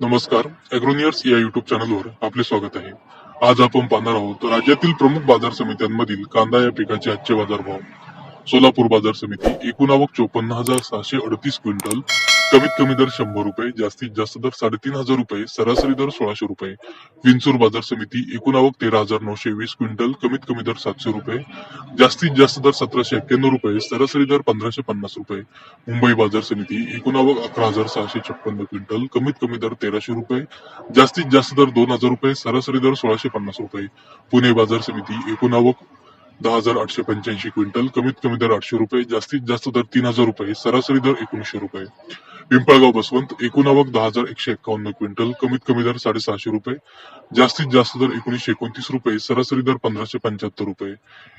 नमस्कार अॅग्रोनियर्स या युट्यूब चॅनलवर आपले स्वागत आहे. आज आपण पाहणार आहोत राज्यातील प्रमुख बाजार समित्यांमधील कांदा या पिकाचे आजचे बाजारभाव. सोलापूर बाजार समिती एकूण आवक चोपन्न हजार सहाशे अडतीस क्विंटल कमीत कमी दर शंभर रुपये जास्तीत जास्त दर साडेतीन हजार रुपये सरासरी दर सोळाशे रुपये. विंचूर बाजार समिती एकूण आवक तेरा हजार नऊशे वीस क्विंटल कमीत कमी दर सातशे रुपये. जास्तीत जास्त दर सतराशे एक्क्याण्णव रुपये सरासरी दर पंधराशे पन्नास रुपये. मुंबई बाजार समिती एकूण आवक अकरा हजार सहाशे छप्पन्न क्विंटल कमीत कमी दर तेराशे रुपये. जास्तीत जास्त दर दोन हजार रुपये सरासरी दर सोळाशे पन्नास रुपये. पुणे बाजार समिती एकूण आवक दहा हजार आठशे पंच्याऐंशी क्विंटल कमीत कमी दर आठशे रुपये. जास्तीत जास्त दर तीन हजार रुपये सरासरी दर एकोणीसशे रुपये. पिंपळगाव बसवंत एकूण आवक दहा हजार एकशे एक्कावन्न क्विंटल कमीत कमी दर साडेसहाशे रुपये जास्तीत जास्त दर एकोणीसशे एकोणतीस रुपये सरासरी दर पंधराशे पंच्याहत्तर रुपये.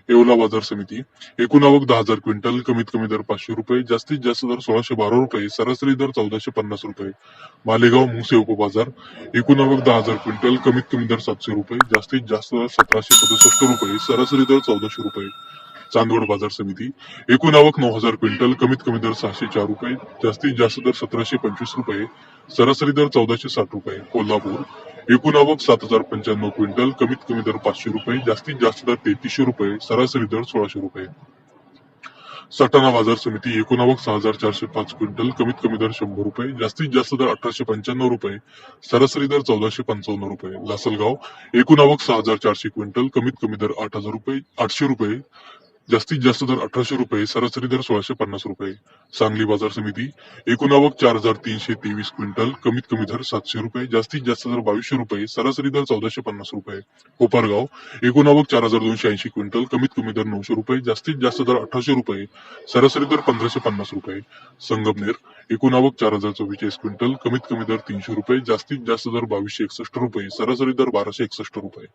येवला बाजार समिती एकूण आवक दहा हजार क्विंटल कमीत कमी दर पाचशे रुपये जास्तीत जास्त दर सोळाशे बारा रुपये सरासरी दर चौदाशे पन्नास रुपये. मालेगाव मुसे उपबाजार एकूण आवक दहा हजार क्विंटल कमीत कमी दर सातशे रुपये जास्तीत जास्त दर सतराशे सदुसष्ट रुपये सरासरी दर चौदाशे रुपये. चांदवड बाजार समिती. एकूण आवक नऊ हजार क्विंटल कमीत कमी दर सहाशे चार रुपये जास्तीत जास्त दर सतराशे पंचवीस रुपये सरासरी दर चौदाशे साठ रुपये कोल्हापूर. एकूण आवक सात हजार पंच्याण्णव क्विंटल कमीत कमी दर पाचशे रुपये जास्तीत जास्त दर तेहतीसशे रुपये सरासरी दर सोळाशे रुपये. सटाणा बाजार समिती एकूण आवक सहा हजार चारशे पाच क्विंटल कमीत कमी दर शंभर रुपये जास्तीत जास्त दर अठराशे पंच्याण्णव रुपये सरासरी दर चौदाशे पंचावन्न रुपये. लासलगाव एकूण आवक सहा हजार चारशे क्विंटल कमीत कमी दर आठ हजार रुपये आठशे रुपये जास्तीत जास्त दर अठराशे रुपये सरासरी दर सोळाशे पन्नास रुपये. सांगली बाजार समिती एकूण आवक चार हजार तीनशे तेवीस क्विंटल कमीत कमी दर सातशे रुपये जास्तीत जास्त दर बावीसशे रुपये सरासरी दर चौदाशे पन्नास रुपये. कोपरगाव एकूण आवक चार हजार दोनशे ऐंशी क्विंटल कमीत कमी दर नऊशे रुपये जास्तीत जास्त दर अठराशे रुपये सरासरी दर पंधराशे पन्नास रुपये. संगमनेर एकूण आवक चार हजार चव्वेचाळीस क्विंटल कमीत कमी दर तीनशे रुपये जास्तीत जास्त दर बावीसशे एकसष्ट रुपये सरासरी दर बाराशे एकसष्ट रुपये.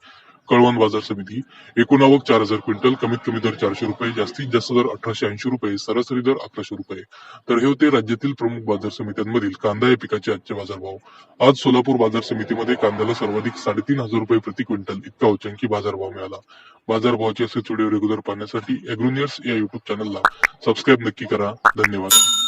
कळवण बाजार समिती एकूण आवक चार हजार क्विंटल कमीत कमी दर चारशे रुपये जास्तीत जास्त दर अठराशे ऐंशी रुपये सरासरी दर अकराशे रुपये. तर हे होते राज्यातील प्रमुख बाजार समित्यांमधील कांदा या पिकाचे आजचे बाजारभाव. आज सोलापूर बाजार समितीमध्ये कांद्याला सर्वाधिक साडेतीन हजार रुपये प्रति क्विंटल इतका उच्चांकी बाजारभाव मिळाला. बाजारभावाचे असे व्हिडिओ रेग्युलर पाहण्यासाठी अॅग्रोनियर्स या युट्यूब चॅनलला सबस्क्राईब नक्की करा. धन्यवाद.